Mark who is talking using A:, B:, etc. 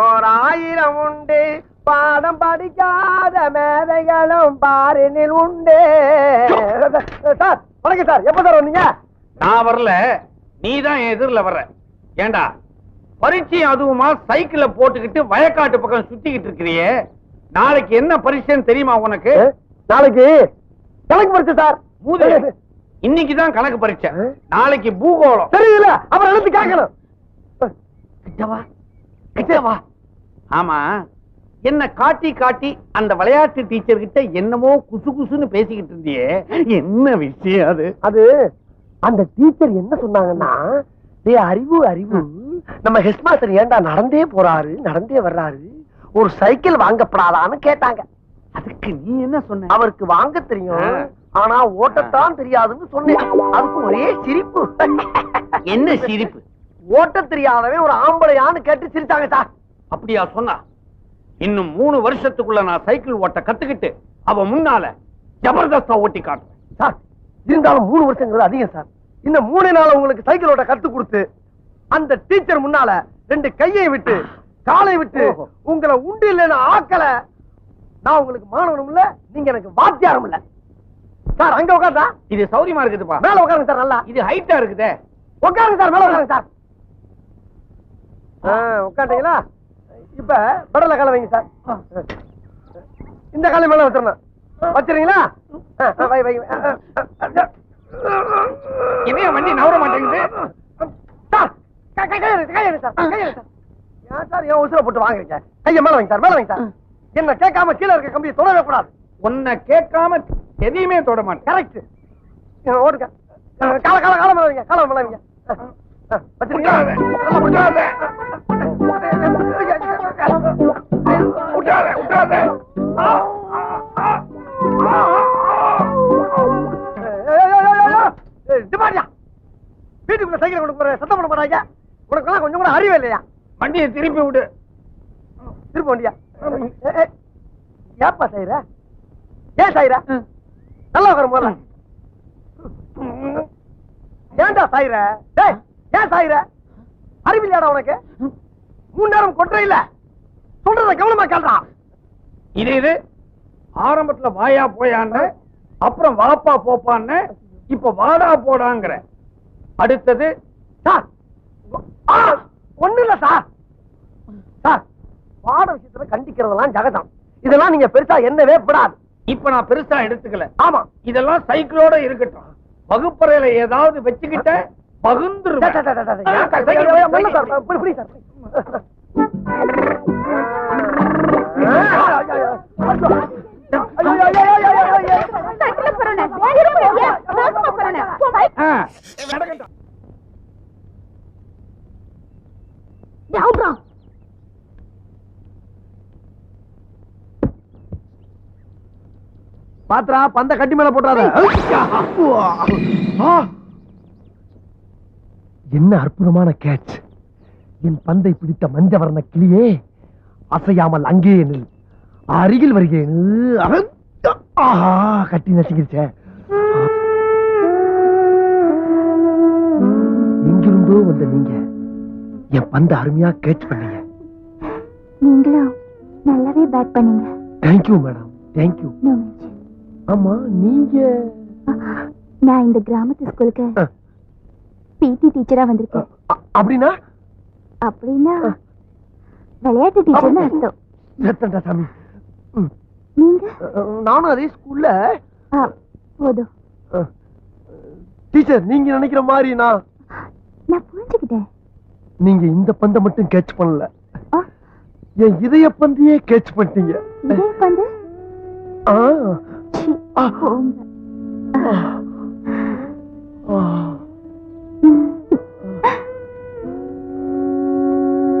A: ஓராயிரம் உண்டு. பாடம் படிக்காத மேதைகளும் பாரினில் உண்டு. சார் வணக்கம் சார். எப்ப சார் வந்தீங்க?
B: நான் வரல. நீ தான் எதிரில் வர்ற. ஏண்டா பரீட்சை அதுவுமா சைக்கிள போட்டுக்கிட்டு வயக்காட்டு பக்கம் சுத்திக்கிட்டு இருக்கிறியே. நாளைக்கு என்ன பரீட்சைன்னு தெரியுமா உனக்கு?
A: நாளைக்கு கணக்கு பரிசு சார்.
B: இன்னைக்கு தான் கணக்கு பரீட்சை. நாளைக்கு பூகோளம்.
A: தெரியல அப்புறம் எழுத்து கேட்கணும்.
B: கிட்டவா? கிட்டவா ஆமா. என்ன காட்டி காட்டி அந்த விளையாட்டு டீச்சர் கிட்ட என்னமோ குசு குசுன்னு பேசிக்கிட்டு இருந்தியே. என்ன விஷயம் அது?
A: அது அந்த டீச்சர் என்ன சொன்னாங்கன்னா டே அறிவு அறிவு. நம்ம ஹெட் மாஸ்டர் ஏன்டா நடந்தே போறாரு நடந்தே வர்றாரு. ஒரு சைக்கிள் வாங்கப்படாதான்னு கேட்டாங்க.
B: அதுக்கு நீ என்ன சொன்ன?
A: அவருக்கு வாங்க தெரியும். ஆனா ஓட்டத்தான் தெரியாதுன்னு சொன்னேன். அதுக்கு ஒரே சிரிப்பு.
B: என்ன சிரிப்பு?
A: ஓட்ட தெரியாதவன் ஒரு ஆம்பளையான்னு கேட்டு சிரிச்சாங்க சார்.
B: அப்படியா சொன்னா? இன்னும் மூணு வருஷத்துக்குள்ள நான் சைக்கிள் ஓட்ட கத்துக்கிட்டு அவ முன்னால ஜபர்தஸ்தா ஓட்டி காட்டுறேன்.
A: சார் இருந்தாலும் மூணு வருஷங்கிறது அதிகம் சார். இந்த மூணு நாள் உங்களுக்கு சைக்கிள் ஓட்ட கத்து கொடுத்து அந்த டீச்சர் முன்னால ரெண்டு கையை விட்டு காலை விட்டு. உங்களை உண்டு இல்லைன்னு ஆக்கல. நான் உங்களுக்கு மாணவனும் இல்ல நீங்க எனக்கு வாத்தியாரம் இல்ல. சார் அங்க உட்காந்தா
B: இது சௌரியமா இருக்குதுப்பா.
A: மேல உட்காருங்க சார் நல்லா.
B: இது ஹைட்டா இருக்குதே.
A: உட்காருங்க சார் மேல உட்காருங்க சார். உட்காந்தீங்களா இப்ப பெடல கால வைங்க சார். இந்த காலை மேல வச்சிடணும். வச்சிருங்களா வை வை.
B: இதே வண்டி நவர மாட்டேங்குது.
A: சார். ஏன் சார் ஏன் உசுர போட்டு வாங்குறீங்க? கையை மேல வைங்க சார் மேல வைங்க சார். என்ன கேட்காம கீழே இருக்க கம்பியை தொடவே கூடாது.
B: உன்னை கேட்காம எதையுமே தொட மாட்டேன்.
A: கரெக்ட் ஓடுங்க. கால கால கால மேல வைங்க கால மேல வைங்க ஆ, ஆ, வச்சிருக்கீங்களா? வீட்டுக்குள்ள சைக்கிள் கொண்டு போற சத்தம் பண்ண போறாங்க உனக்கு கொஞ்சம் கூட அறிவே இல்லையா
B: வண்டியை திருப்பி விடு
A: திரும்ப வண்டியா ஏ, ஏ, ஏப்பா சாயிர ஏன் சாயிர நல்லா உட்கார முதல்ல ஏன்டா சாயிர டேய் ஏன் சாயிர? அறிவில்லையாடா உனக்கு? மூணு நேரம் கொட்டுற இல்ல. சொல்றத கவனமா கேள்றா
B: இது இது ஆரம்பத்துல வாயா போயான்னு அப்புறம் வாப்பா போப்பான்னு இப்ப வாடா போடாங்கிற. அடுத்தது
A: சார் ஒண்ணு இல்ல சார். சார் பாட விஷயத்துல கண்டிக்கிறதெல்லாம் ஜகதம் இதெல்லாம் நீங்க பெருசா என்னவே படாது
B: இப்ப நான் பெருசா எடுத்துக்கல.
A: ஆமா.
B: இதெல்லாம் சைக்கிளோட இருக்கட்டும். வகுப்பறையில ஏதாவது வச்சுக்கிட்ட பகுந்துருவேன்.
A: பாத்ரா பந்த கட்டி மேல போட்டுறாத. என்ன அற்புதமான கேட்ச் என் பந்தை பிடித்த மஞ்சவர்ண கிளியே அசையாமல் அங்கே நில். அருகில் வருகிறேன். ஆஹா கட்டி நசுங்கிருச்சே. எங்கிருந்தோ வந்த நீங்க என் பந்தை அருமையா கேட்ச் பண்ணீங்க.
C: நீங்களும் நல்லாவே பேட் பண்ணீங்க.
A: Thank you madam thank you. ஆமா நீங்க?
C: நான் இந்த கிராமத்து ஸ்கூலுக்கு. பிடி டீச்சரா வந்திருக்கேன்.
A: அப்படின்னா?
C: அப்படின்னா விளையாட்டு டீச்சர்னு அர்த்தம்.
A: செத்தண்டா சாமி.
C: நீங்க?
A: நானும் அதே ஸ்கூல்ல
C: போதும்.
A: டீச்சர் நீங்க நினைக்கிற மாதிரி நான்
C: நான் புரிஞ்சுக்கிட்டேன்.
A: நீங்க இந்த பந்தை மட்டும் கேட்ச் பண்ணல. என் இதய பந்தையே கேட்ச் பண்ணிட்டீங்க.
C: பந்து?
A: ஆ. ஆ.